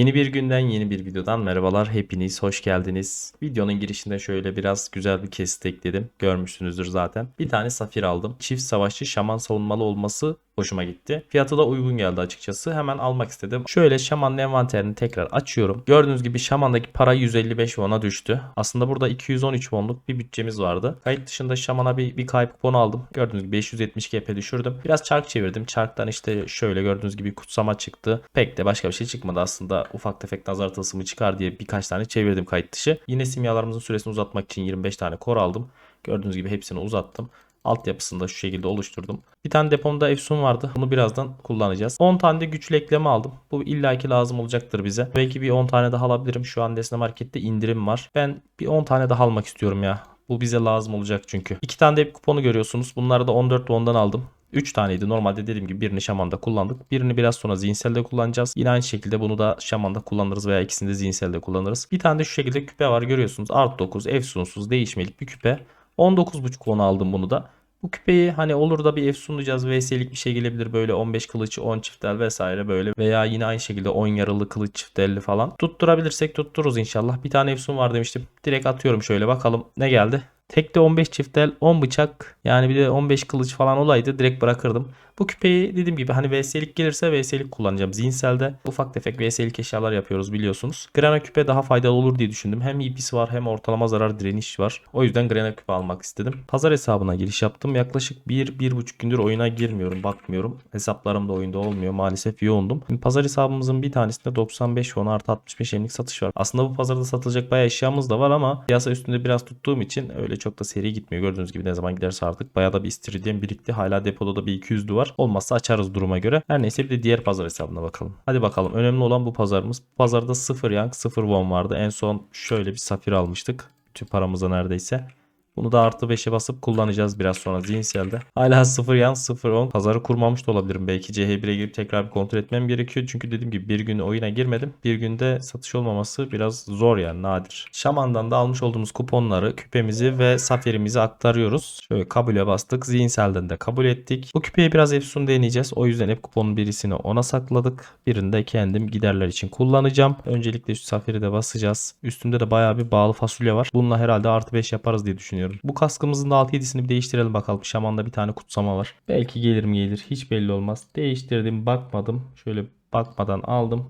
Yeni bir günden yeni bir videodan merhabalar hepiniz hoş geldiniz. Videonun girişinde şöyle biraz güzel bir kesit ekledim. Görmüşsünüzdür zaten. Bir tane safir aldım. Çift savaşçı şaman savunmalı olması hoşuma gitti. Fiyatı da uygun geldi açıkçası. Hemen almak istedim. Şöyle şamanın envanterini tekrar açıyorum. Gördüğünüz gibi şamandaki para 155 won'a düştü. Aslında burada 213 won'luk bir bütçemiz vardı. Kayıt dışında şamana bir, bir kayıp kupon aldım. Gördüğünüz gibi 570 GP düşürdüm. Biraz çark çevirdim. Çarktan işte şöyle gördüğünüz gibi kutsama çıktı. Pek de başka bir şey çıkmadı aslında. Ufak tefek nazar tılsımı çıkar diye birkaç tane çevirdim kayıt dışı. Yine simyalarımızın süresini uzatmak için 25 tane kor aldım. Gördüğünüz gibi hepsini uzattım. Altyapısını da şu şekilde oluşturdum. Bir tane depomda Efsun vardı. Bunu birazdan kullanacağız. 10 tane de güçlü ekleme aldım. Bu illaki lazım olacaktır bize. Belki bir 10 tane daha alabilirim. Şu an Desne Market'te indirim var. Ben bir 10 tane daha almak istiyorum ya. Bu bize lazım olacak çünkü. 2 tane de kuponu görüyorsunuz. Bunları da 14 won'dan aldım. 3 taneydi. Normalde dediğim gibi birini şamanda kullandık. Birini biraz sonra zihinselde kullanacağız. Yine aynı şekilde bunu da şamanda kullanırız veya ikisini de zihinselde kullanırız. Bir tane de şu şekilde küpe var görüyorsunuz. Art 9 efsunsuz değişmelik bir küpe. 19.5 won aldım bunu da. Bu küpeyi hani olur da bir efsunlayacağız VS'lik bir şey gelebilir böyle 15 kılıç 10 çiftel vesaire böyle veya yine aynı şekilde 10 yaralı kılıç çiftelli falan. Tutturabilirsek tuttururuz inşallah. Bir tane efsun var demiştim. Direkt atıyorum şöyle bakalım ne geldi. Tekte 15 çiftel 10 bıçak yani bir de 15 kılıç falan olaydı direkt bırakırdım. Bu küpeyi dediğim gibi hani VS'lik gelirse VS'lik kullanacağım. Zihinselde ufak tefek VS'lik eşyalar yapıyoruz biliyorsunuz. Grana küpe daha faydalı olur diye düşündüm. Hem EP'si var hem ortalama zarar direniş var. O yüzden Grana küpe almak istedim. Pazar hesabına giriş yaptım. Yaklaşık 1-1,5 gündür oyuna girmiyorum bakmıyorum. Hesaplarım da oyunda olmuyor. Maalesef yoğundum. Şimdi pazar hesabımızın bir tanesinde 95 won artı 65 emlik satış var. Aslında bu pazarda satılacak bayağı eşyamız da var ama piyasa üstünde biraz tuttuğum için öyle çok da seri gitmiyor. Gördüğünüz gibi ne zaman giderse artık bayağı da bir istiridyen birikti. Hala depoda da bir 200'lü var. Olmazsa açarız duruma göre. Her neyse bir de diğer pazar hesabına bakalım. Hadi bakalım. Önemli olan bu pazarımız. Pazarda 0 yank 0 won vardı. En son şöyle bir safir almıştık. Bütün paramıza neredeyse. Bunu da artı 5'e basıp kullanacağız biraz sonra zihinselde. Hala 0 yan 0 10 pazarı kurmamış da olabilirim. Belki CH1'e girip tekrar bir kontrol etmem gerekiyor. Çünkü dediğim gibi bir gün oyuna girmedim. Bir günde satış olmaması biraz zor yani nadir. Şaman'dan da almış olduğumuz kuponları, küpemizi ve safirimizi aktarıyoruz. Şöyle kabule bastık. Zihinselden de kabul ettik. Bu küpeyi biraz efsun deneyeceğiz. O yüzden hep kuponun birisini ona sakladık. Birini de kendim giderler için kullanacağım. Öncelikle şu safiri de basacağız. Üstünde de bayağı bir bağlı fasulye var. Bununla herhalde artı 5 yaparız diye düşünüyorum. Bu kaskımızın da 6-7'sini bir değiştirelim bakalım. Şaman'da bir tane kutsama var. Belki gelir mi gelir. Hiç belli olmaz. Değiştirdim bakmadım. Şöyle bakmadan aldım.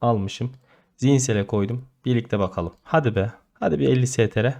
Almışım. Zihinsele koydum. Birlikte bakalım. Hadi be. Hadi bir 50 STR.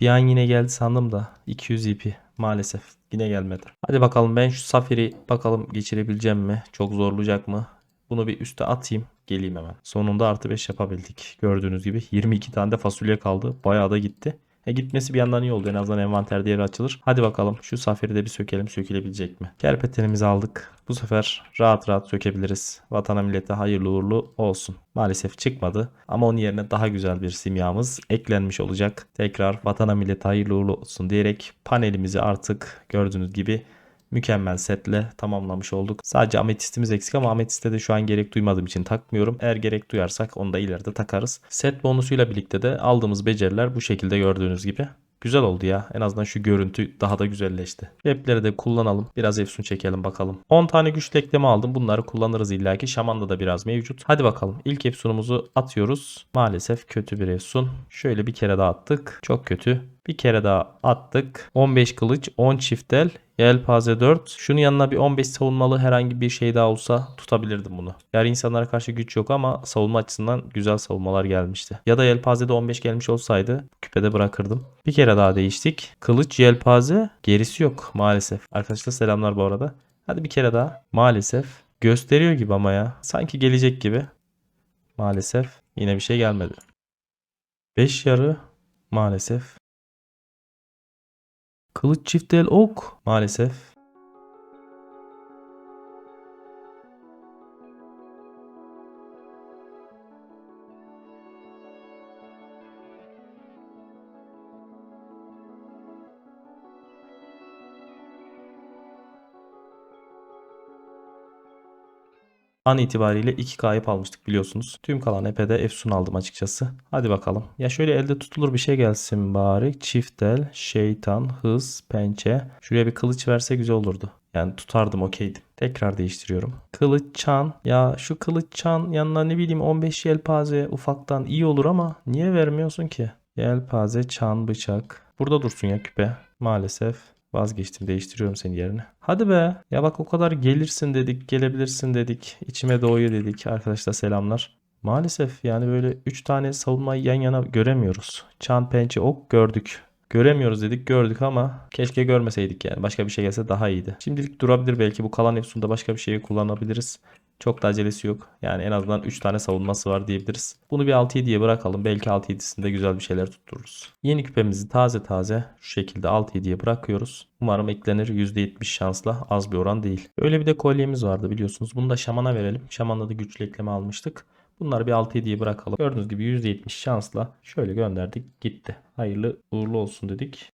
Bir an yine geldi sandım da 200 IP maalesef yine gelmedi. Hadi bakalım ben şu safiri bakalım geçirebileceğim mi? Çok zorlayacak mı? Bunu bir üste atayım. Geleyim hemen. Sonunda artı 5 yapabildik. Gördüğünüz gibi 22 tane de fasulye kaldı. Bayağı da gitti. E gitmesi bir yandan iyi oldu. En azından envanter değeri açılır. Hadi bakalım şu safiri de bir sökelim. Sökülebilecek mi? Kerpetenimizi aldık. Bu sefer rahat rahat sökebiliriz. Vatana millete hayırlı uğurlu olsun. Maalesef çıkmadı. Ama onun yerine daha güzel bir simyamız eklenmiş olacak. Tekrar vatana millete hayırlı uğurlu olsun diyerek panelimizi artık gördüğünüz gibi mükemmel setle tamamlamış olduk. Sadece ametistimiz eksik ama ametiste de şu an gerek duymadığım için takmıyorum. Eğer gerek duyarsak onu da ileride takarız. Set bonusuyla birlikte de aldığımız beceriler bu şekilde gördüğünüz gibi. Güzel oldu ya. En azından şu görüntü daha da güzelleşti. Webleri de kullanalım. Biraz efsun çekelim bakalım. 10 tane güçlü ekleme aldım. Bunları kullanırız illaki. Şaman'da da biraz mevcut. Hadi bakalım. İlk efsunumuzu atıyoruz. Maalesef kötü bir efsun. Şöyle bir kere daha attık. Çok kötü. Bir kere daha attık. 15 kılıç, 10 çiftel, yelpaze 4. Şunun yanına bir 15 savunmalı herhangi bir şey daha olsa tutabilirdim bunu. Yani insanlara karşı güç yok ama savunma açısından güzel savunmalar gelmişti. Ya da yelpazede 15 gelmiş olsaydı küpede bırakırdım. Bir kere daha değiştik. Kılıç, yelpaze gerisi yok maalesef. Arkadaşlar selamlar bu arada. Hadi bir kere daha. Maalesef. Gösteriyor gibi ama ya. Sanki gelecek gibi. Maalesef. Yine bir şey gelmedi. 5 yarı maalesef. Kılıç çift el ok maalesef. An itibariyle 2 kayıp almıştık biliyorsunuz. Tüm kalan epede efsun aldım açıkçası. Hadi bakalım. Ya şöyle elde tutulur bir şey gelsin bari. Çiftel, şeytan, hız, pençe. Şuraya bir kılıç verse güzel olurdu. Yani tutardım okeydim. Tekrar değiştiriyorum. Kılıç çan. Ya şu kılıç çan yanına ne bileyim 15 yelpaze ufaktan iyi olur ama niye vermiyorsun ki? Yelpaze çan bıçak. Burada dursun ya küpe. Maalesef vazgeçtim değiştiriyorum seni yerine. Hadi be. Ya bak o kadar gelirsin dedik gelebilirsin dedik. içime doğuyor dedik. Arkadaşlar selamlar. Maalesef yani böyle 3 tane savunmayı yan yana göremiyoruz. Çan pençe ok gördük. Göremiyoruz dedik gördük ama keşke görmeseydik yani. Başka bir şey gelse daha iyiydi. Şimdilik durabilir belki bu kalan Efsun'da başka bir şeyi kullanabiliriz. Çok da acelesi yok. Yani en azından 3 tane savunması var diyebiliriz. Bunu bir 6-7'ye bırakalım. Belki 6-7'sinde güzel bir şeyler tuttururuz. Yeni küpemizi taze taze şu şekilde 6-7'ye bırakıyoruz. Umarım eklenir %70 şansla az bir oran değil. Öyle bir de kolyemiz vardı biliyorsunuz. Bunu da şamana verelim. Şamanla da güçlü ekleme almıştık. Bunları bir 6-7'ye bırakalım. Gördüğünüz gibi %70 şansla şöyle gönderdik gitti. Hayırlı uğurlu olsun dedik.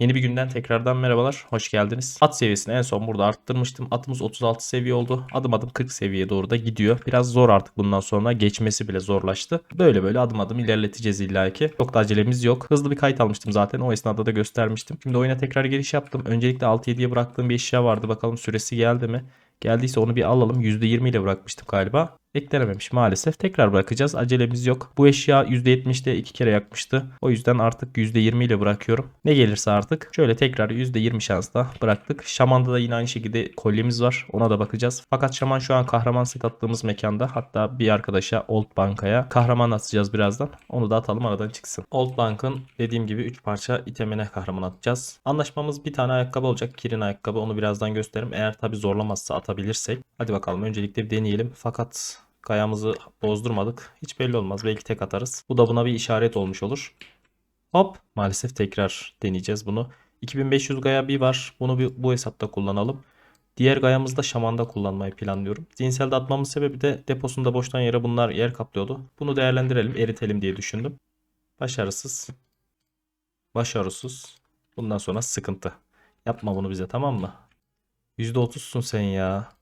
Yeni bir günden tekrardan merhabalar. Hoş geldiniz. At seviyesini en son burada arttırmıştım. Atımız 36 seviye oldu. Adım adım 40 seviyeye doğru da gidiyor. Biraz zor artık bundan sonra. Geçmesi bile zorlaştı. Böyle böyle adım adım ilerleteceğiz illaki. Çok da acelemiz yok. Hızlı bir kayıt almıştım zaten. O esnada da göstermiştim. Şimdi oyuna tekrar giriş yaptım. Öncelikle 6-7'ye bıraktığım bir eşya vardı. Bakalım süresi geldi mi? Geldiyse onu bir alalım. %20 ile bırakmıştım galiba. Eklenememiş maalesef. Tekrar bırakacağız. Acelemiz yok. Bu eşya %70'de iki kere yakmıştı. O yüzden artık %20 ile bırakıyorum. Ne gelirse artık. Şöyle tekrar %20 şansla bıraktık. Şaman'da da yine aynı şekilde kolyemiz var. Ona da bakacağız. Fakat Şaman şu an kahraman set attığımız mekanda. Hatta bir arkadaşa Old Bank'a kahraman atacağız birazdan. Onu da atalım aradan çıksın. Old Bank'ın dediğim gibi 3 parça itemine kahraman atacağız. Anlaşmamız bir tane ayakkabı olacak. Kirin ayakkabı. Onu birazdan gösteririm. Eğer tabi zorlamazsa atabilirsek. Hadi bakalım öncelikle bir deneyelim. Fakat Kayamızı bozdurmadık. Hiç belli olmaz. Belki tek atarız. Bu da buna bir işaret olmuş olur. Hop. Maalesef tekrar deneyeceğiz bunu. 2500 gaya bir var. Bunu bir, bu hesapta kullanalım. Diğer gayamızı da şamanda kullanmayı planlıyorum. Zihinselde atmamın sebebi de deposunda boştan yere bunlar yer kaplıyordu. Bunu değerlendirelim, eritelim diye düşündüm. Başarısız. Başarısız. Bundan sonra sıkıntı. Yapma bunu bize tamam mı? %30'sun sen ya.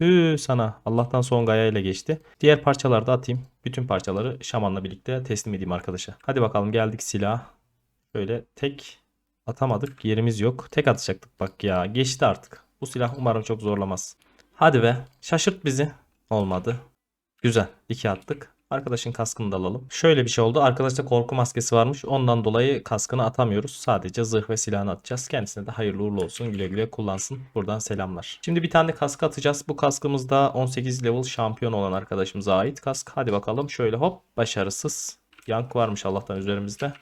Hü sana. Allah'tan son gaya ile geçti. Diğer parçaları da atayım. Bütün parçaları şamanla birlikte teslim edeyim arkadaşa. Hadi bakalım geldik silah. Böyle tek atamadık. Yerimiz yok. Tek atacaktık bak ya. Geçti artık. Bu silah umarım çok zorlamaz. Hadi be. Şaşırt bizi. Olmadı. Güzel. İki attık. Arkadaşın kaskını da alalım. Şöyle bir şey oldu. Arkadaşta korku maskesi varmış. Ondan dolayı kaskını atamıyoruz. Sadece zırh ve silahını atacağız. Kendisine de hayırlı uğurlu olsun. Güle güle kullansın. Buradan selamlar. Şimdi bir tane kask atacağız. Bu kaskımız da 18 level şampiyon olan arkadaşımıza ait kask. Hadi bakalım. Şöyle hop. Başarısız. Yank varmış Allah'tan üzerimizde.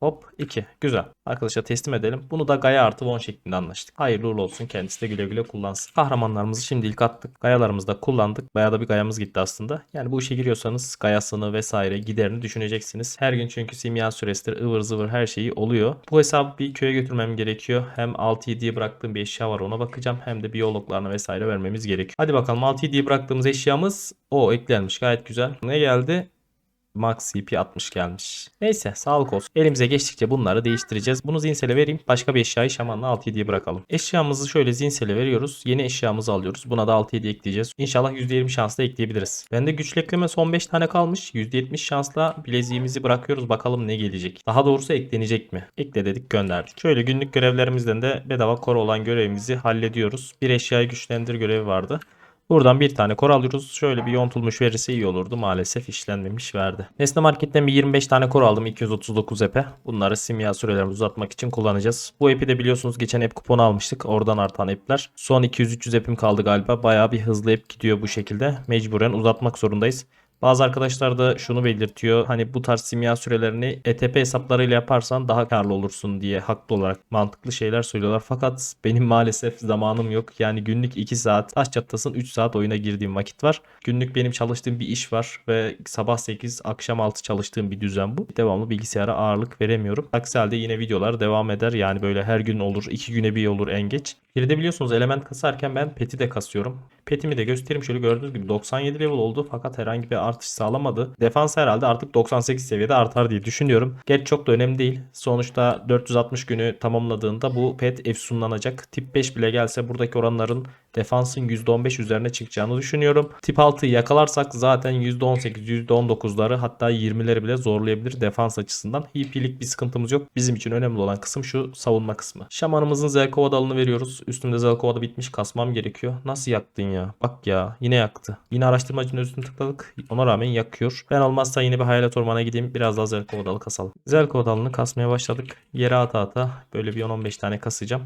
Hop 2. Güzel. Arkadaşa teslim edelim. Bunu da Gaya artı 10 şeklinde anlaştık. Hayırlı uğurlu olsun. Kendisi de güle güle kullansın. Kahramanlarımızı şimdilik attık. Gayalarımızı da kullandık. Bayağı da bir gayamız gitti aslında. Yani bu işe giriyorsanız gayasını vesaire giderini düşüneceksiniz. Her gün çünkü simya süresidir ıvır zıvır her şeyi oluyor. Bu hesabı bir köye götürmem gerekiyor. Hem 6-7'ye bıraktığım bir eşya var ona bakacağım. Hem de biyologlarına vesaire vermemiz gerekiyor. Hadi bakalım 6-7'ye bıraktığımız eşyamız o eklenmiş. Gayet güzel. Ne geldi? Max CP 60 gelmiş. Neyse sağlık olsun. Elimize geçtikçe bunları değiştireceğiz. Bunu zinsele vereyim. Başka bir eşyayı şamanla 6-7'ye bırakalım. Eşyamızı şöyle zinsele veriyoruz. Yeni eşyamızı alıyoruz. Buna da 6-7 ekleyeceğiz. İnşallah %20 şansla ekleyebiliriz. Bende güçlü ekleme son 5 tane kalmış. %70 şansla bileziğimizi bırakıyoruz. Bakalım ne gelecek. Daha doğrusu eklenecek mi? Ekle dedik gönderdik. Şöyle günlük görevlerimizden de bedava koro olan görevimizi hallediyoruz. Bir eşyayı güçlendir görevi vardı. Buradan bir tane kor alıyoruz. Şöyle bir yontulmuş verirse iyi olurdu. Maalesef işlenmemiş verdi. Nesne Market'ten bir 25 tane kor aldım. 239 epe. Bunları simya sürelerimizi uzatmak için kullanacağız. Bu epi de biliyorsunuz geçen ep kuponu almıştık. Oradan artan epler. Son 200-300 epim kaldı galiba. Bayağı bir hızlı ep gidiyor bu şekilde. Mecburen uzatmak zorundayız. Bazı arkadaşlar da şunu belirtiyor. Hani bu tarz simya sürelerini ETP hesaplarıyla yaparsan daha karlı olursun diye haklı olarak mantıklı şeyler söylüyorlar. Fakat benim maalesef zamanım yok. Yani günlük 2 saat taş çatlasın 3 saat oyuna girdiğim vakit var. Günlük benim çalıştığım bir iş var ve sabah 8 akşam 6 çalıştığım bir düzen bu. Devamlı bilgisayara ağırlık veremiyorum. Aksi halde yine videolar devam eder. Yani böyle her gün olur 2 güne bir olur en geç. Bir de biliyorsunuz element kasarken ben peti de kasıyorum. Petimi de göstereyim şöyle gördüğünüz gibi 97 level oldu fakat herhangi bir artış sağlamadı. Defans herhalde artık 98 seviyede artar diye düşünüyorum. Geç çok da önemli değil. Sonuçta 460 günü tamamladığında bu pet efsunlanacak. Tip 5 bile gelse buradaki oranların defansın %15 üzerine çıkacağını düşünüyorum. Tip 6'yı yakalarsak zaten %18, %19'ları hatta 20'leri bile zorlayabilir defans açısından. HP'lik bir sıkıntımız yok. Bizim için önemli olan kısım şu savunma kısmı. Şamanımızın Zelkova dalını veriyoruz. Üstümde Zelkova da bitmiş kasmam gerekiyor. Nasıl yaktın ya? Bak ya yine yaktı. Yine araştırmacının üstüne tıkladık. Ona rağmen yakıyor. Ben olmazsa yine bir hayalet ormana gideyim. Biraz daha Zelkova dalı kasalım. Zelkova dalını kasmaya başladık. Yere ata ata böyle bir 10-15 tane kasacağım.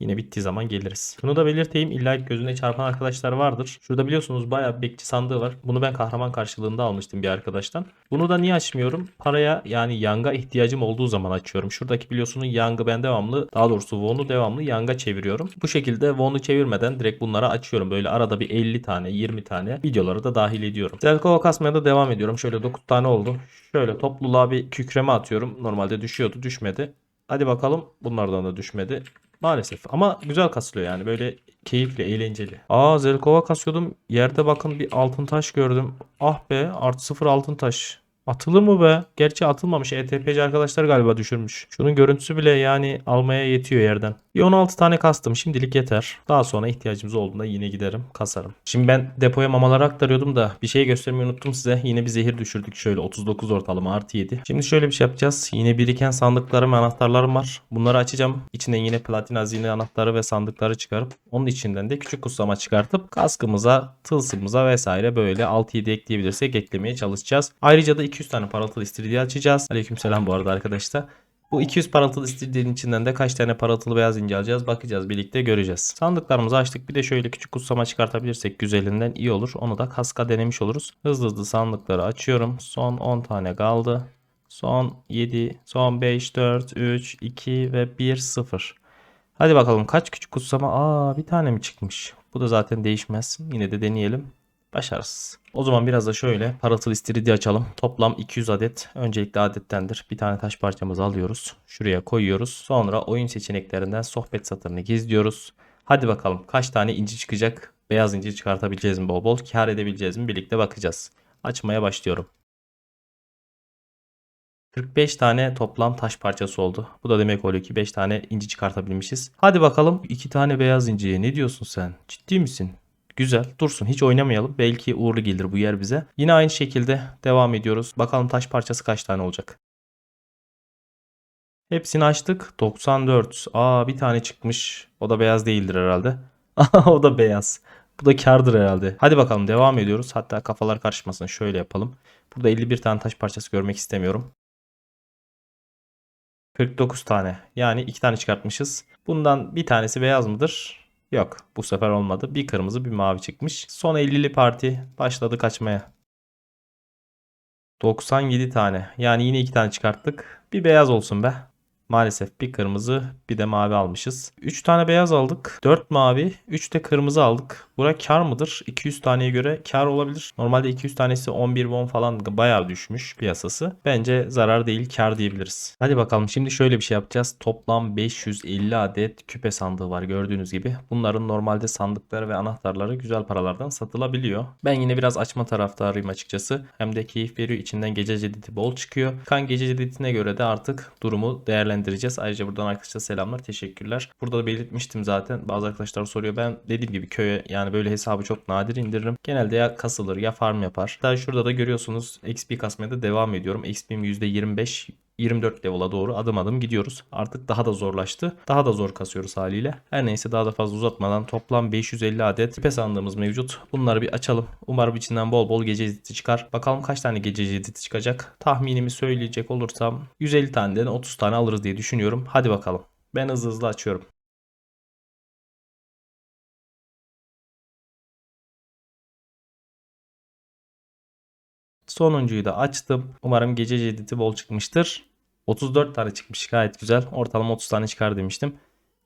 Yine bittiği zaman geliriz. Şunu da belirteyim. İlla gözüne çarpan arkadaşlar vardır. Şurada biliyorsunuz bayağı bekçi sandığı var. Bunu ben kahraman karşılığında almıştım bir arkadaştan. Bunu da niye açmıyorum? Paraya yani yanga ihtiyacım olduğu zaman açıyorum. Şuradaki biliyorsunuz yangı ben devamlı daha doğrusu Won'u devamlı yanga çeviriyorum. Bu şekilde Won'u çevirmeden direkt bunlara açıyorum. Böyle arada bir 50 tane 20 tane videoları da dahil ediyorum. Zelkova kasmaya da devam ediyorum. Şöyle 9 tane oldu. Şöyle topluluğa bir kükreme atıyorum. Normalde düşüyordu düşmedi. Hadi bakalım bunlardan da düşmedi. Maalesef ama güzel kasılıyor yani böyle keyifli eğlenceli. Aa Zelkova kasıyordum yerde bakın bir altın taş gördüm. Ah be artı sıfır altın taş. Atılır mı be? Gerçi atılmamış. ETP'ci arkadaşlar galiba düşürmüş. Şunun görüntüsü bile yani almaya yetiyor yerden. Bir 16 tane kastım şimdilik yeter. Daha sonra ihtiyacımız olduğunda yine giderim kasarım. Şimdi ben depoya mamaları aktarıyordum da bir şey göstermeyi unuttum size. Yine bir zehir düşürdük şöyle 39 ortalama artı 7. Şimdi şöyle bir şey yapacağız. Yine biriken sandıklarım ve anahtarlarım var. Bunları açacağım. İçinden yine platin hazine anahtarı ve sandıkları çıkarıp onun içinden de küçük kutsama çıkartıp kaskımıza, tılsımıza vesaire böyle 6-7 ekleyebilirsek eklemeye çalışacağız. Ayrıca da 200 tane parıltılı istiridye açacağız. Aleykümselam bu arada arkadaşlar. Bu 200 parıltılı istiridyenin içinden de kaç tane parıltılı beyaz inci alacağız bakacağız birlikte göreceğiz. Sandıklarımızı açtık bir de şöyle küçük kutsama çıkartabilirsek güzelinden iyi olur. Onu da kaska denemiş oluruz. Hızlı hızlı sandıkları açıyorum. Son 10 tane kaldı. Son 7, son 5, 4, 3, 2 ve 1, 0. Hadi bakalım kaç küçük kutsama? Aa bir tane mi çıkmış? Bu da zaten değişmez. Yine de deneyelim. Başarısız. O zaman biraz da şöyle parıltılı istiridye açalım. Toplam 200 adet. Öncelikle adettendir. Bir tane taş parçamızı alıyoruz. Şuraya koyuyoruz. Sonra oyun seçeneklerinden sohbet satırını gizliyoruz. Hadi bakalım kaç tane inci çıkacak? Beyaz inci çıkartabileceğiz mi bol bol? Kar edebileceğiz mi? Birlikte bakacağız. Açmaya başlıyorum. 45 tane toplam taş parçası oldu. Bu da demek oluyor ki 5 tane inci çıkartabilmişiz. Hadi bakalım 2 tane beyaz inciye ne diyorsun sen? Ciddi misin? Güzel dursun hiç oynamayalım. Belki uğurlu gelir bu yer bize. Yine aynı şekilde devam ediyoruz. Bakalım taş parçası kaç tane olacak. Hepsini açtık. 94. Aa bir tane çıkmış. O da beyaz değildir herhalde. o da beyaz. Bu da kardır herhalde. Hadi bakalım devam ediyoruz. Hatta kafalar karışmasın. Şöyle yapalım. Burada 51 tane taş parçası görmek istemiyorum. 49 tane. Yani 2 tane çıkartmışız. Bundan bir tanesi beyaz mıdır? Yok. Bu sefer olmadı. Bir kırmızı bir mavi çıkmış. Son 50'li parti başladı kaçmaya. 97 tane. Yani yine 2 tane çıkarttık. Bir beyaz olsun be. Maalesef bir kırmızı bir de mavi almışız. 3 tane beyaz aldık. 4 mavi 3 de kırmızı aldık. Bura kar mıdır? 200 taneye göre kar olabilir. Normalde 200 tanesi 11 won falan bayağı düşmüş piyasası. Bence zarar değil kar diyebiliriz. Hadi bakalım şimdi şöyle bir şey yapacağız. Toplam 550 adet küpe sandığı var gördüğünüz gibi. Bunların normalde sandıkları ve anahtarları güzel paralardan satılabiliyor. Ben yine biraz açma taraftarıyım açıkçası. Hem de keyif veriyor. İçinden gece cedidi bol çıkıyor. Kan gece cedidine göre de artık durumu değerlendireceğiz. Ayrıca buradan arkadaşlar selamlar. Teşekkürler. Burada da belirtmiştim zaten. Bazı arkadaşlar soruyor. Ben dediğim gibi köye yani böyle hesabı çok nadir indiririm. Genelde ya kasılır ya farm yapar. Daha şurada da görüyorsunuz XP kasmaya da devam ediyorum. XP'm %25 24 level'a doğru adım adım gidiyoruz. Artık daha da zorlaştı. Daha da zor kasıyoruz haliyle. Her neyse daha da fazla uzatmadan toplam 550 adet küpe sandığımız mevcut. Bunları bir açalım. Umarım içinden bol bol gece editi çıkar. Bakalım kaç tane gece editi çıkacak. Tahminimi söyleyecek olursam 150 taneden 30 tane alırız diye düşünüyorum. Hadi bakalım. Ben hızlı hızlı açıyorum. Sonuncuyu da açtım. Umarım gece cedidi bol çıkmıştır. 34 tane çıkmış gayet güzel. Ortalama 30 tane çıkar demiştim.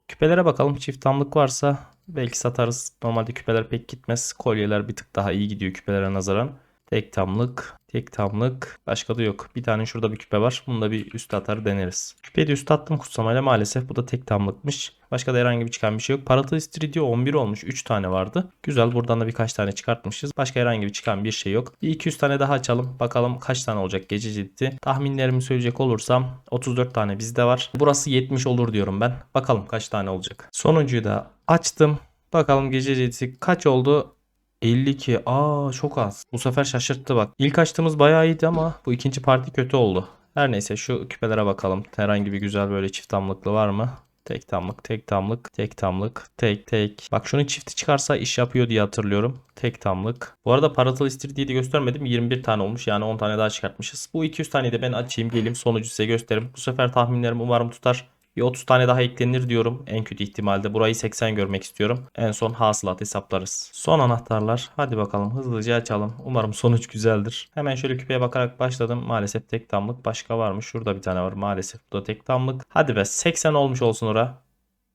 Küpelere bakalım çift tamlık varsa belki satarız. Normalde küpeler pek gitmez. Kolyeler bir tık daha iyi gidiyor küpelere nazaran. Tek tamlık, tek tamlık. Başka da yok. Bir tane şurada bir küpe var. Bunu da bir üst atar deneriz. Küpeyi de üst attım kutsamayla maalesef. Bu da tek tamlıkmış. Başka da herhangi bir çıkan bir şey yok. Parıltı istiridye 11 olmuş. 3 tane vardı. Güzel. Buradan da birkaç tane çıkartmışız. Başka herhangi bir çıkan bir şey yok. Bir 200 tane daha açalım. Bakalım kaç tane olacak gece ciddi. Tahminlerimi söyleyecek olursam 34 tane bizde var. Burası 70 olur diyorum ben. Bakalım kaç tane olacak. Sonuncuyu da açtım. Bakalım gece ciddi kaç oldu? 52. Aa çok az. Bu sefer şaşırttı bak. İlk açtığımız bayağı iyiydi ama bu ikinci parti kötü oldu. Her neyse şu küpelere bakalım. Herhangi bir güzel böyle çift tamlıklı var mı? Tek tamlık, tek tamlık, tek tamlık, tek tek. Bak şunun çifti çıkarsa iş yapıyor diye hatırlıyorum. Tek tamlık. Bu arada paratal istiridyeyi de göstermedim. 21 tane olmuş. Yani 10 tane daha çıkartmışız. Bu 200 taneyi de ben açayım. Geleyim sonucu size göstereyim. Bu sefer tahminlerim umarım tutar. Bir 30 tane daha eklenir diyorum. En kötü ihtimalde. Burayı 80 görmek istiyorum. En son hasılat hesaplarız. Son anahtarlar. Hadi bakalım hızlıca açalım. Umarım sonuç güzeldir. Hemen şöyle küpeye bakarak başladım. Maalesef tek tamlık. Başka var mı? Şurada bir tane var. Maalesef bu da tek tamlık. Hadi be 80 olmuş olsun ora.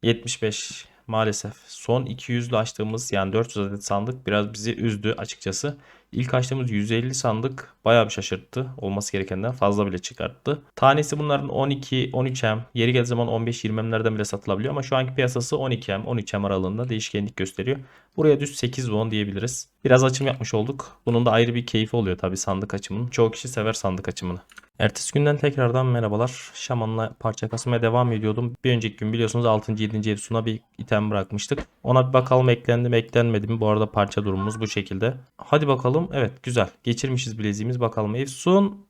75 maalesef. Son 200'lü açtığımız yani 400 adet sandık biraz bizi üzdü açıkçası. İlk açtığımız 150 sandık bayağı bir şaşırttı. Olması gerekenden fazla bile çıkarttı. Tanesi bunların 12, 13M, yeri geldiği zaman 15-20M'lerden bile satılabiliyor ama şu anki piyasası 12M, 13M aralığında değişkenlik gösteriyor. Buraya düz 8 won diyebiliriz. Biraz açım yapmış olduk. Bunun da ayrı bir keyfi oluyor tabii sandık açımının. Çoğu kişi sever sandık açımını. Ertesi günden tekrardan merhabalar. Şaman'la parça kasmaya devam ediyordum. Bir önceki gün biliyorsunuz 6. 7. Efsun'a bir item bırakmıştık. Ona bir bakalım eklendi mi eklenmedi mi. Bu arada parça durumumuz bu şekilde. Hadi bakalım. Evet güzel. Geçirmişiz bileziğimiz. Bakalım Efsun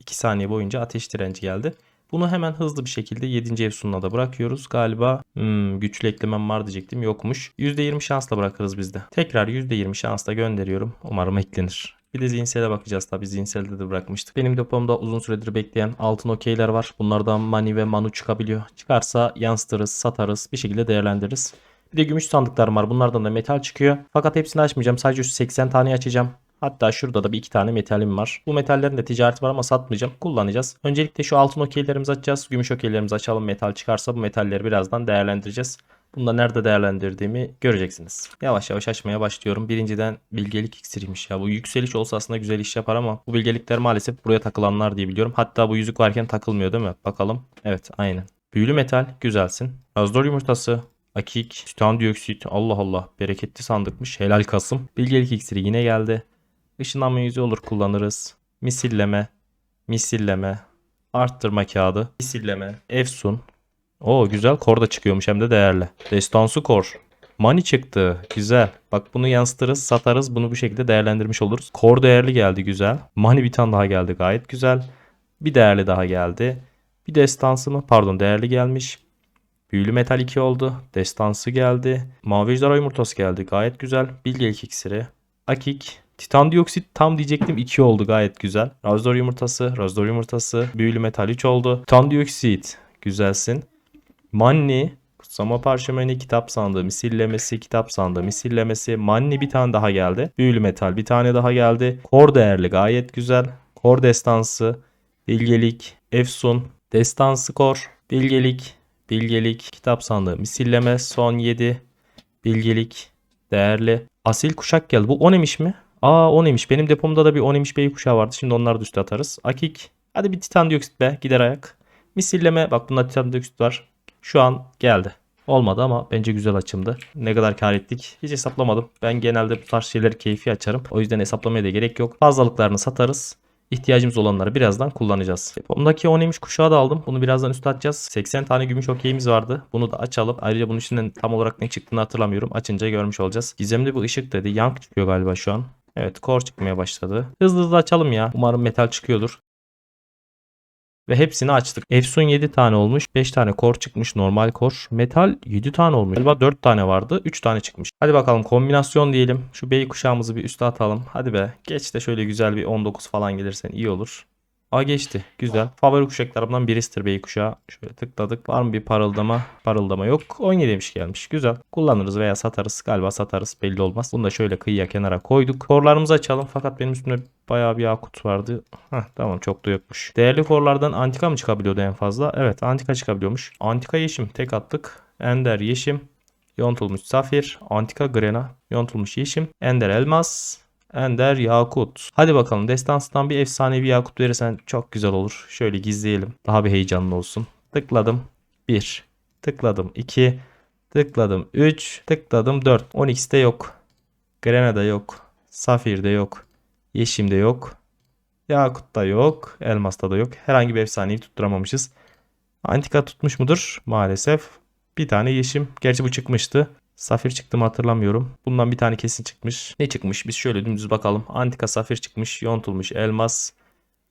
2 saniye boyunca ateş direnci geldi. Bunu hemen hızlı bir şekilde 7. Efsun'la da bırakıyoruz. Galiba hmm, güçlü eklemem var diyecektim. Yokmuş. %20 şansla bırakırız biz de. Tekrar %20 şansla gönderiyorum. Umarım eklenir. Bir de zihinsele bakacağız tabii. Zihinselde de bırakmıştık. Benim depomda uzun süredir bekleyen altın okeyler var. Bunlardan mani ve manu çıkabiliyor. Çıkarsa yansıtırız, satarız. Bir şekilde değerlendiririz. Bir de gümüş sandıklarım var. Bunlardan da metal çıkıyor. Fakat hepsini açmayacağım. Sadece şu 80 tane açacağım. Hatta şurada da bir iki tane metalim var. Bu metallerin de ticareti var ama satmayacağım. Kullanacağız. Öncelikle şu altın okeylerimizi açacağız. Gümüş okeylerimizi açalım. Metal çıkarsa bu metalleri birazdan değerlendireceğiz. Bunu da nerede değerlendirdiğimi göreceksiniz. Yavaş yavaş açmaya başlıyorum. Birinciden bilgelik iksiriymiş ya. Bu yükseliş olsa aslında güzel iş yapar ama bu bilgelikler maalesef buraya takılanlar diye biliyorum. Hatta bu yüzük varken takılmıyor değil mi? Bakalım. Evet aynen. Büyülü metal güzelsin. Azdor yumurtası. Akik, titan dioksit. Allah Allah. Bereketli sandıkmış. Helal Kasım. Bilgelik iksiri yine geldi. Işınlanma yüzü olur kullanırız. Misilleme. Misilleme. Arttırma kağıdı. Misilleme. Efsun. Oo güzel kor da çıkıyormuş hem de değerli. Destansı kor. Money çıktı. Güzel. Bak bunu yansıtırız, satarız. Bunu bu şekilde değerlendirmiş oluruz. Kor değerli geldi güzel. Money bir tane daha geldi gayet güzel. Bir değerli daha geldi. Bir destansı mı? Pardon değerli gelmiş. Büyülü metal 2 oldu. Destansı geldi. Mavi ejderha yumurtası geldi. Gayet güzel. Bilgelik iksiri. Akik. Titan dioksit tam diyecektim 2 oldu gayet güzel. Razdor yumurtası, razdor yumurtası, büyülü metal 3 oldu. Titan dioksit güzelsin. Manni, kutsama parşömeni kitap sandığı, misillemesi kitap sandığı, misillemesi, manni bir tane daha geldi. Büyülü metal bir tane daha geldi. Kor değerli gayet güzel. Kor destansı, bilgelik, efsun, destansı kor, bilgelik, bilgelik, kitap sandığı, misilleme, son 7, bilgelik, değerli. Asil kuşak geldi. Bu 10 emiş mi? Aa 10 emiş. Benim depomda da bir 10 emiş bey kuşağı vardı. Şimdi onları da üste atarız. Akik. Hadi bir titan dioksit be. Gider ayak. Misilleme. Bak bunda titan dioksit var. Şu an geldi. Olmadı ama bence güzel açımdı. Ne kadar kar ettik hiç hesaplamadım. Ben genelde bu tarz şeyleri keyfi açarım. O yüzden hesaplamaya da gerek yok. Fazlalıklarını satarız. İhtiyacımız olanları birazdan kullanacağız. Depomdaki 10 emiş kuşağı da aldım. Bunu birazdan üste atacağız. 80 tane gümüş okeyimiz vardı. Bunu da açalım. Ayrıca bunun içinden tam olarak ne çıktığını hatırlamıyorum. Açınca görmüş olacağız. Gizemli bu ışık dedi. Yank çıkıyor galiba şu an. Evet kor çıkmaya başladı. Hızlı hızlı açalım ya. Umarım metal çıkıyordur. Ve hepsini açtık. Efsun 7 tane olmuş. 5 tane kor çıkmış. Normal kor. Metal 7 tane olmuş. Galiba 4 tane vardı. 3 tane çıkmış. Hadi bakalım kombinasyon diyelim. Şu bey kuşağımızı bir üste atalım. Hadi be. Geç de şöyle güzel bir 19 falan gelirsen iyi olur. Aa geçti. Güzel. Favori kuşaklarımdan birisidir bey kuşağı. Şöyle tıkladık. Var mı bir parıldama? Parıldama yok. 17 demiş gelmiş. Güzel. Kullanırız veya satarız. Galiba satarız. Belli olmaz. Bunu da şöyle kıyıya kenara koyduk. Korlarımızı açalım. Fakat benim üstümde bayağı bir yakut vardı. Heh, tamam çok da yokmuş. Değerli korlardan antika mı çıkabiliyordu en fazla? Evet antika çıkabiliyormuş. Antika yeşim tek attık. Ender yeşim. Yontulmuş safir. Antika grena. Yontulmuş yeşim. Ender elmas. Ender Yakut. Hadi bakalım destansından bir efsanevi Yakut verirsen çok güzel olur. Şöyle gizleyelim. Daha bir heyecanlı olsun. Tıkladım. 1. Tıkladım 2. Tıkladım 3. Tıkladım 4. 12'de yok. Grenada yok. Safir'de yok. Yeşim'de yok. Yakut'ta yok. Elmas'ta da yok. Herhangi bir efsaneyi tutturamamışız. Antika tutmuş mudur? Maalesef. Bir tane yeşim. Gerçi bu çıkmıştı. Safir çıktı mı hatırlamıyorum. Bundan bir tane kesin çıkmış. Ne çıkmış? Biz şöyle dümdüz bakalım. Antika safir çıkmış. Yontulmuş elmas.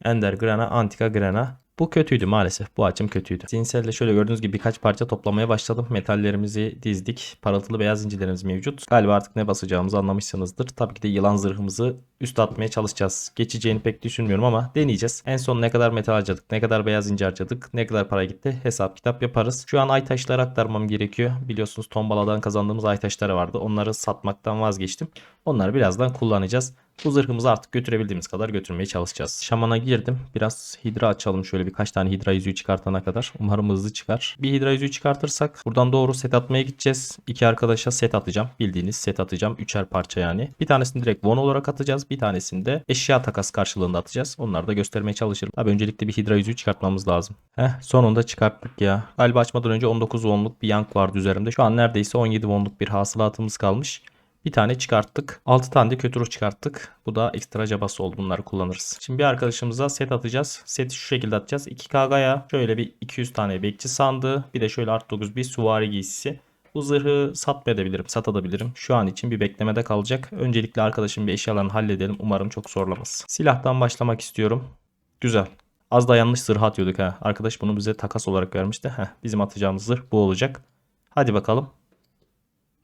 Ender grana. Antika grana. Bu kötüydü maalesef. Bu açım kötüydü. Zihinselde şöyle gördüğünüz gibi birkaç parça toplamaya başladım. Metallerimizi dizdik. Parıltılı beyaz incilerimiz mevcut. Galiba artık ne basacağımızı anlamışsınızdır. Tabii ki de yılan zırhımızı üst atmaya çalışacağız. Geçeceğini pek düşünmüyorum ama deneyeceğiz. En son ne kadar metal harcadık, ne kadar beyaz inci harcadık, ne kadar para gitti hesap kitap yaparız. Şu an ay taşları aktarmam gerekiyor. Biliyorsunuz tombaladan kazandığımız ay taşları vardı. Onları satmaktan vazgeçtim. Onları birazdan kullanacağız. Bu zırhımızı artık götürebildiğimiz kadar götürmeye çalışacağız. Şamana girdim. Biraz hidra açalım şöyle birkaç tane hidra yüzüğü çıkartana kadar. Umarım hızlı çıkar. Bir hidra yüzüğü çıkartırsak buradan doğru set atmaya gideceğiz. İki arkadaşa set atacağım. Bildiğiniz set atacağım. Üçer parça yani. Bir tanesini direkt won olarak atacağız. Bir tanesini de eşya takas karşılığında atacağız. Onları da göstermeye çalışırım. Abi öncelikle bir hidra yüzüğü çıkartmamız lazım. Heh sonunda çıkarttık ya. Galiba açmadan önce 19 wonluk bir yank vardı üzerimde. Şu an neredeyse 17 wonluk bir hasılatımız kalmış. Bir tane çıkarttık. 6 tane de kötü ruh çıkarttık. Bu da ekstra cabası oldu. Bunları kullanırız. Şimdi bir arkadaşımıza set atacağız. Seti şu şekilde atacağız. 2K gaya. Şöyle bir 200 tane bekçi sandığı. Bir de şöyle art 9 bir süvari giysisi. Bu zırhı satmayabilirim, satabilirim. Şu an için bir beklemede kalacak. Öncelikle arkadaşım bir eşyalarını halledelim. Umarım çok zorlamaz. Silahtan başlamak istiyorum. Güzel. Az da yanlış zırh atıyorduk ha. Arkadaş bunu bize takas olarak vermişti. Heh, bizim atacağımız zırh bu olacak. Hadi bakalım.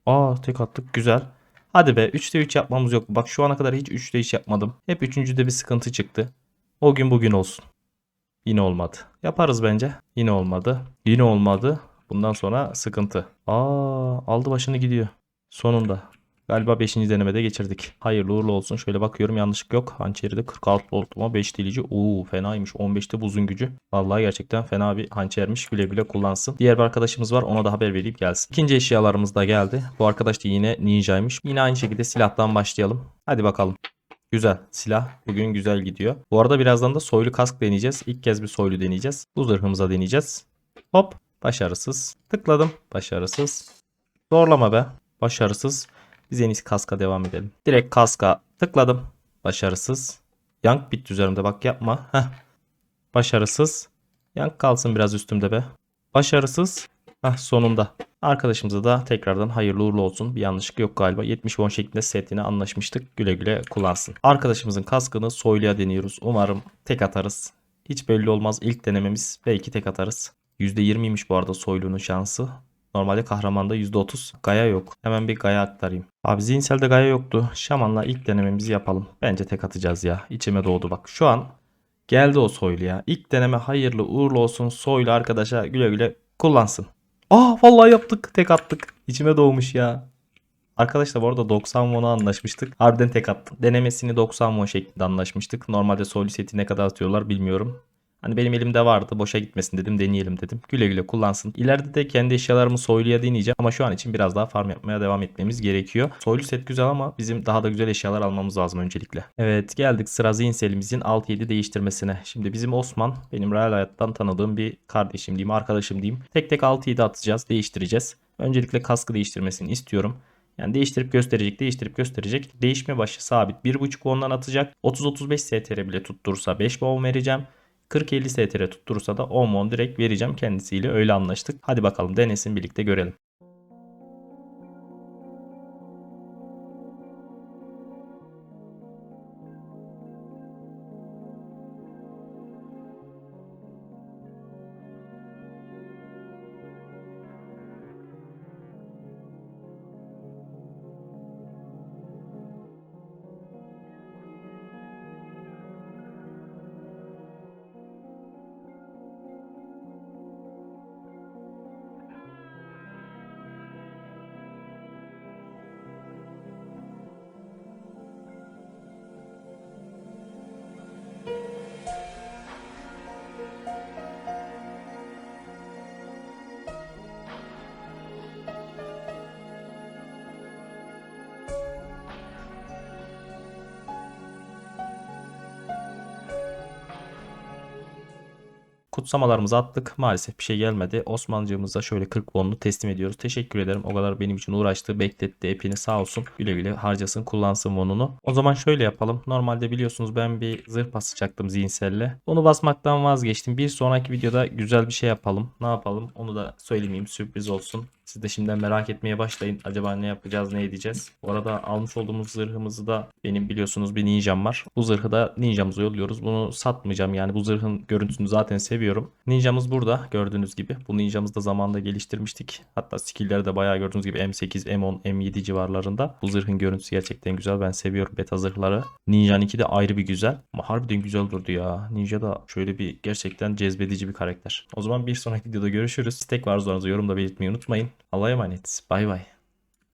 Aa tek attık güzel. Hadi be 3'te 3 yapmamız yok. Bak şu ana kadar hiç 3'te 3 yapmadım. Hep 3. bir sıkıntı çıktı. O gün bugün olsun. Yine olmadı. Yaparız bence. Yine olmadı. Yine olmadı. Bundan sonra sıkıntı. Aa aldı başını gidiyor. Sonunda. Galiba 5. denemede geçirdik. Hayırlı uğurlu olsun. Şöyle bakıyorum yanlışlık yok. Hançeri de 46 voltuma 5 delici. Oo fenaymış. 15'te buzun gücü. Vallahi gerçekten fena bir hançermiş. Güle güle kullansın. Diğer bir arkadaşımız var. Ona da haber vereyim gelsin. İkinci eşyalarımız da geldi. Bu arkadaş da yine ninjaymış. Yine aynı şekilde silahtan başlayalım. Hadi bakalım. Güzel. Silah bugün güzel gidiyor. Bu arada birazdan da soylu kask deneyeceğiz. İlk kez bir soylu deneyeceğiz. Bu zırhımıza deneyeceğiz. Hop. Başarısız. Tıkladım. Başarısız. Zorlama be. Başarısız. Biz en iyisi kaska devam edelim. Direkt kaska tıkladım. Başarısız. Yank bit üzerimde bak yapma. Heh. Başarısız. Yank kalsın biraz üstümde be. Başarısız. Heh sonunda. Arkadaşımıza da tekrardan hayırlı uğurlu olsun. Bir yanlışlık yok galiba. 70 won şeklinde setini anlaşmıştık. Güle güle kullansın. Arkadaşımızın kaskını soyluya deniyoruz. Umarım tek atarız. Hiç belli olmaz. İlk denememiz. Belki tek atarız. %20'ymiş bu arada soylunun şansı. Normalde kahramanda %30. Gaya yok. Hemen bir Gaya aktarayım. Abi zihinselde Gaya yoktu. Şaman'la ilk denememizi yapalım. Bence tek atacağız ya. İçime doğdu bak. Şu an geldi o soylu ya. İlk deneme hayırlı uğurlu olsun. Soylu arkadaşa güle güle kullansın. Aa vallahi yaptık. Tek attık. İçime doğmuş ya. Arkadaşlar bu arada 90 won'a anlaşmıştık. Harbiden tek attım. Denemesini 90 won şeklinde anlaşmıştık. Normalde soylu seti ne kadar atıyorlar bilmiyorum. Hani benim elimde vardı boşa gitmesin dedim deneyelim dedim. Güle güle kullansın. İleride de kendi eşyalarımı soyluya deneyeceğim ama şu an için biraz daha farm yapmaya devam etmemiz gerekiyor. Soylu set güzel ama bizim daha da güzel eşyalar almamız lazım öncelikle. Evet geldik sıra zihinselimizin 6-7 değiştirmesine. Şimdi bizim Osman benim real hayattan tanıdığım bir kardeşim diyeyim arkadaşım diyeyim. Tek tek 6-7 atacağız değiştireceğiz. Öncelikle kaskı değiştirmesini istiyorum. Yani değiştirip gösterecek, değiştirip gösterecek. Değişme başı sabit 1.5 won'dan atacak. 30-35 STR bile tuttursa 5 won vereceğim. 40-50 STR tutturursa da 10 won direkt vereceğim kendisiyle öyle anlaştık. Hadi bakalım denesin birlikte görelim. Kutsamalarımızı attık. Maalesef bir şey gelmedi. Osmancığımıza şöyle 40 won'lu teslim ediyoruz. Teşekkür ederim. O kadar benim için uğraştı, bekletti. Epini sağ olsun. Güle güle harcasın, kullansın won'unu. O zaman şöyle yapalım. Normalde biliyorsunuz ben bir zırh basacaktım zihinselle. Onu basmaktan vazgeçtim. Bir sonraki videoda güzel bir şey yapalım. Ne yapalım? Onu da söylemeyeyim. Sürpriz olsun. Siz de şimdiden merak etmeye başlayın. Acaba ne yapacağız, ne edeceğiz? Bu arada almış olduğumuz zırhımızı da benim biliyorsunuz bir ninjam var. Bu zırhı da ninjamıza yolluyoruz. Bunu satmayacağım yani bu zırhın görüntüsünü zaten seviyorum. Ninjamız burada gördüğünüz gibi. Bu ninjamızı da zamanında geliştirmiştik. Hatta skill'leri de bayağı gördüğünüz gibi M8, M10, M7 civarlarında. Bu zırhın görüntüsü gerçekten güzel. Ben seviyorum beta zırhları. Ninja'nın de ayrı bir güzel. Ama harbiden güzel durdu ya. Ninja da şöyle bir gerçekten cezbedici bir karakter. O zaman bir sonraki videoda görüşürüz. İstek var zorunuzda yorumda belirtmeyi unutmayın. Allah'a emanet. Bay bay.